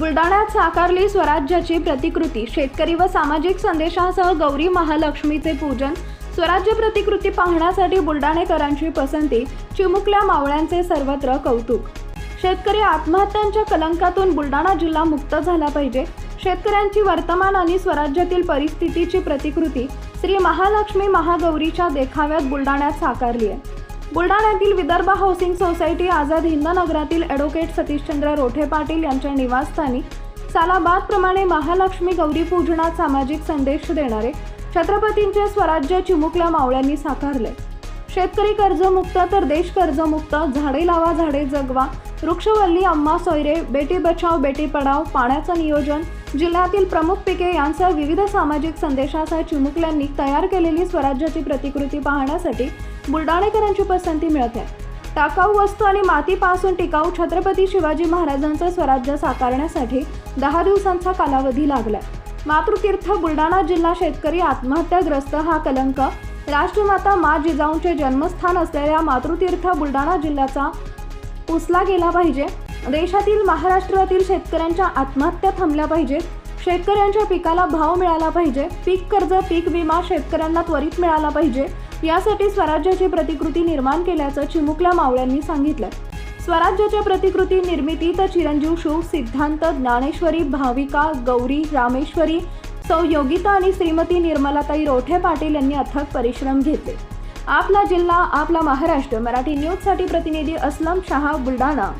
साकारली स्वराज्याची प्रतिकृती. शेतकरी व सामाजिक संदेशासह गौरी महालक्ष्मीचे पूजन. स्वराज्य प्रतिकृती पाहण्यासाठी बुलढाणेकरांची पसंती. चिमुकल्या मावळ्यांचे सर्वत्र कौतुक. शेतकरी आत्महत्यांच्या कलंकातून बुलढाणा जिल्हा मुक्त झाला पाहिजे. शेतकऱ्यांची वर्तमान आणि स्वराज्यातील परिस्थितीची प्रतिकृती. श्री महालक्ष्मी महागौरीच्या देखाव्यात बुलढाण्यात साकारली आहे. बुलढाण्यातील विदर्भ हाऊसिंग सोसायटी आझाद हिंद नगरातील ॲडव्होकेट सतीशचंद्र रोठे पाटील यांच्या निवासस्थानी सालाबादप्रमाणे महालक्ष्मी गौरी पूजनात सामाजिक संदेश देणारे छत्रपतींचे स्वराज्य चिमुकल्या मावळ्यांनी साकारले. शेतकरी कर्जमुक्त तर देश कर्जमुक्त झाडे लावा झाडे जगवा वृक्षवल्ली अम्मा सोयरे बेटी बचाव बेटी पढाव पाण्याचं नियोजन जिल्ह्यातील प्रमुख पिके यांसह विविध सामाजिक संदेशासह चिमुकल्यांनी तयार केलेली स्वराज्याची प्रतिकृती पाहण्यासाठी बुलडाणेकरांची पसंती मिळत आहे. टाकाऊ वस्तू आणि मातीपासून टिकाऊ छत्रपती शिवाजी महाराजांचं स्वराज्य साकारण्यासाठी दहा दिवसांचा कालावधी लागलाय. मातृतीर्थ बुलढाणा जिल्हा शेतकरी आत्महत्याग्रस्त हा कलंक. राष्ट्रमाता मा जिजाऊंचे जन्मस्थान असलेल्या मातृतीर्थ बुलढाणा जिल्ह्याचा पुसला गेला पाहिजे. देशातील महाराष्ट्रातील शेतकऱ्यांच्या आत्महत्या थांबल्या पाहिजेत शेतकऱ्यांच्या पिकाला भाव मिळाला पाहिजे. पीक कर्ज पीक विमा शेतकऱ्यांना त्वरित मिळाला पाहिजे. यासाठी स्वराज्याची प्रतिकृती निर्माण केल्याचं चिमुकल्या मावळ्यांनी सांगितलं. स्वराज्याच्या प्रतिकृती निर्मितीत चिरंजीव शिव सिद्धांत ज्ञानेश्वरी भाविका गौरी रामेश्वरी सौ योगिता आणि श्रीमती निर्मलाताई रोठे पाटील यांनी अथक परिश्रम घेतले. आपला जिल्हा आपला महाराष्ट्र. मराठी न्यूजसाठी प्रतिनिधी असलम शहा बुलढाणा.